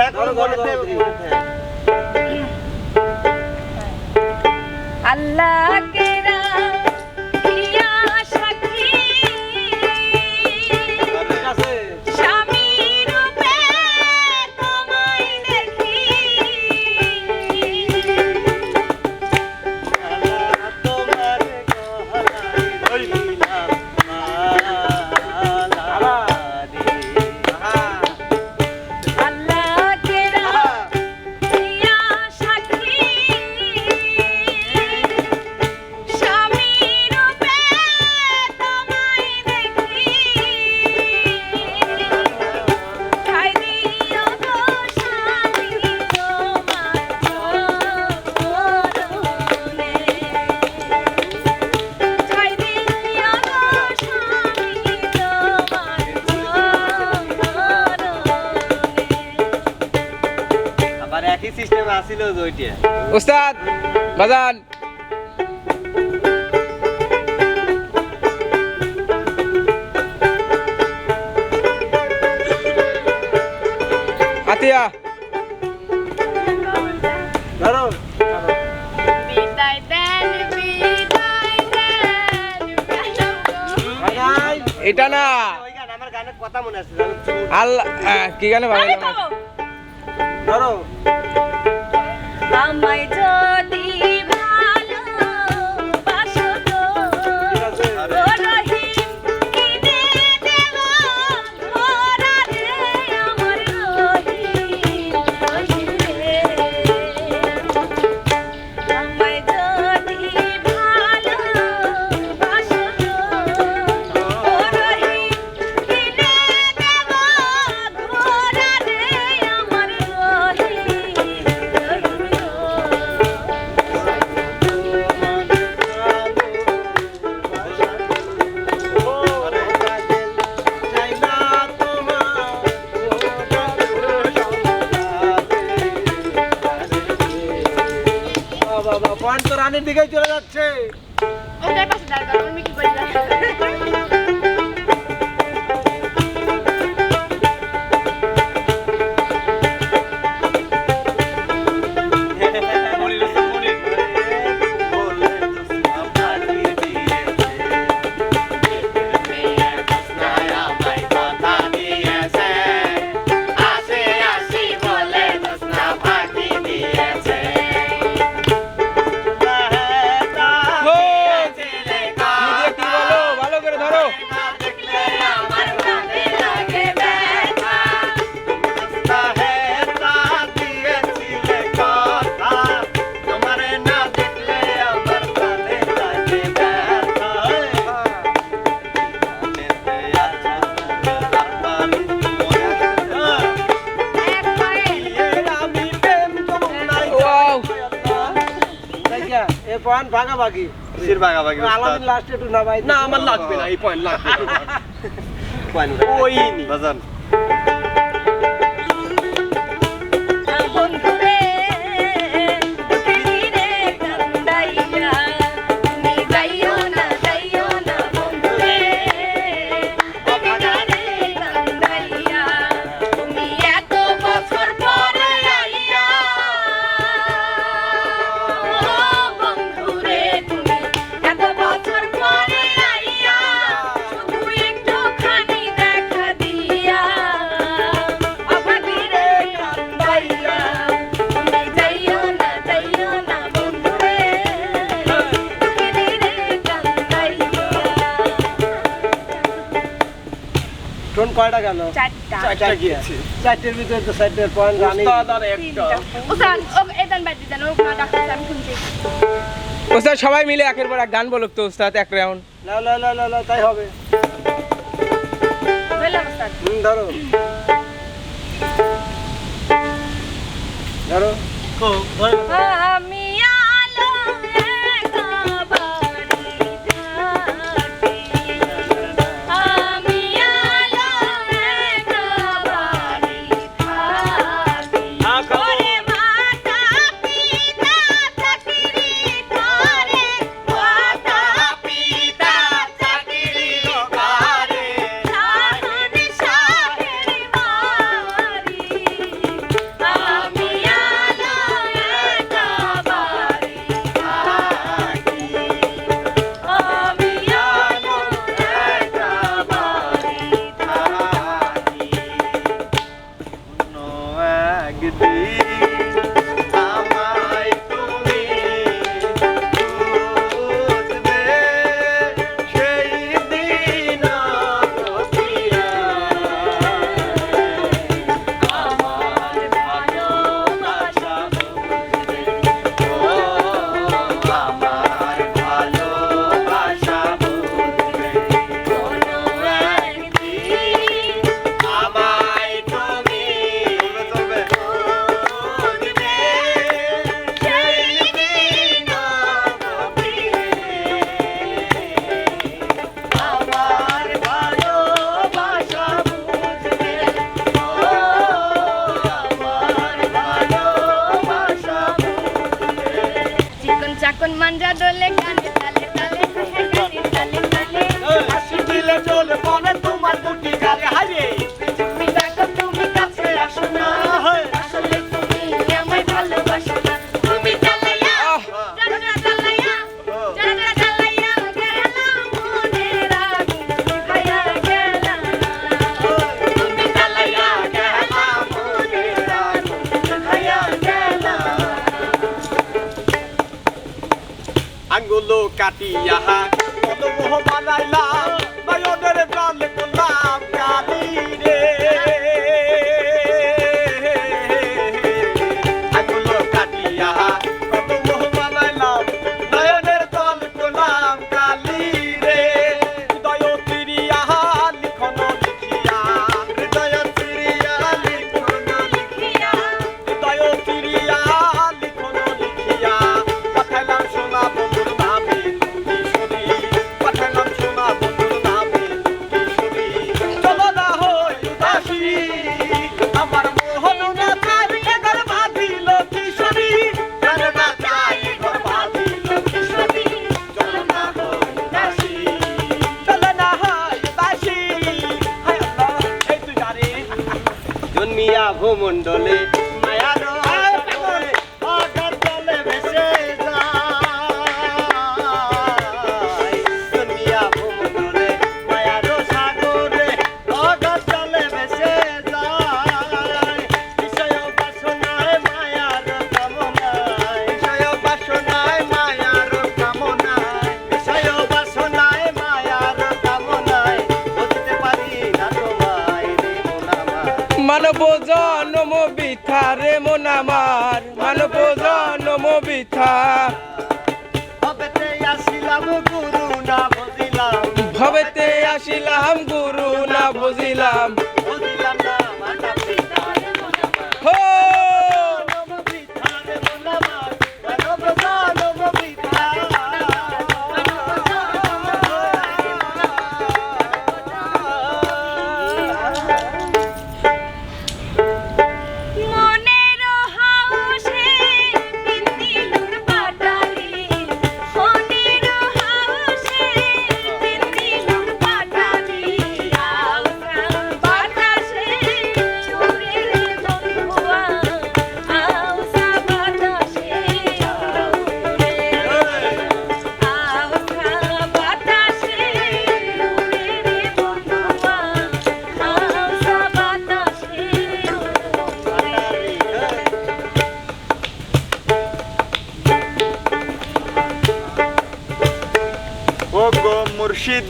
এখন উস্তাদ বাজান আতিয়া এটা না। কথা মনে আছে আল্লাহ কি গানে ভালো ধরো I might পানির দিকে চলে যাচ্ছে। পয়েন্ট ভাগাভাগি। কিসের ভাগাভাগি আলামিন লাস্টে একটু নামাই। না আমার লাগবে না এই পয়েন্ট লাগবে পয়েন্ট ওই বাজান। কয়টা গেল? চারটের ভিতরে তো চারটের পয়েন্ট জানি ও ওস্তাদ সবাই মিলে একের পর এক গান বলুক তো ওস্তাদ এক রাউন্ড না না না না তাই হবে। ধরো। ধরো। আমি Gracias. কাটিয়া কত মোহ বানাইলাম। মানব জনম রে মন আমার মানব জনম বৃথা। ভবেতে আসিলাম গুরু না বুঝিলাম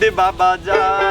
দে বাবা যা।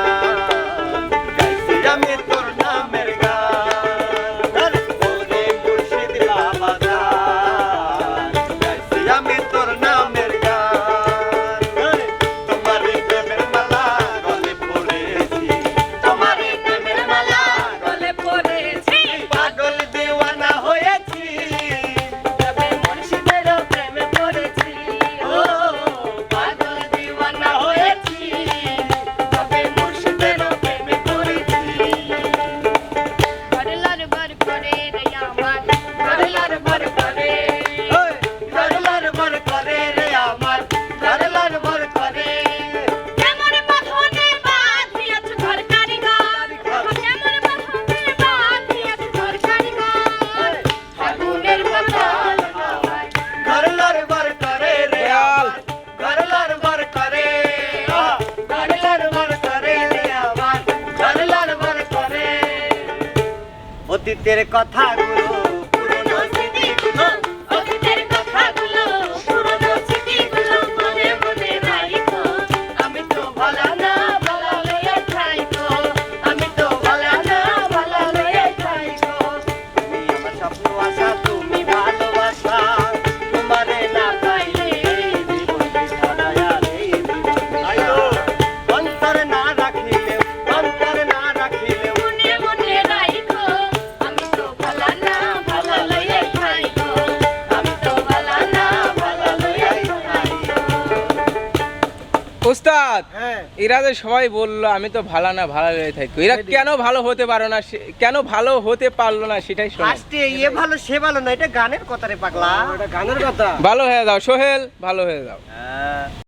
প্রেতের কথা গুলো এরা যে সবাই বলল আমি তো ভালো না ভালো হয়ে থাকব এরা কেন ভালো হতে পারো না? সে- কেন ভালো হতে পারল না? সেটাই শোনো। এ ইয়ে ভালো সে ভালো না এটা গানের কথা রে পাগলা। এটা গানের কথা। ভালো হয়ে যাও সোহেল ভালো হয়ে যাও। হ্যাঁ।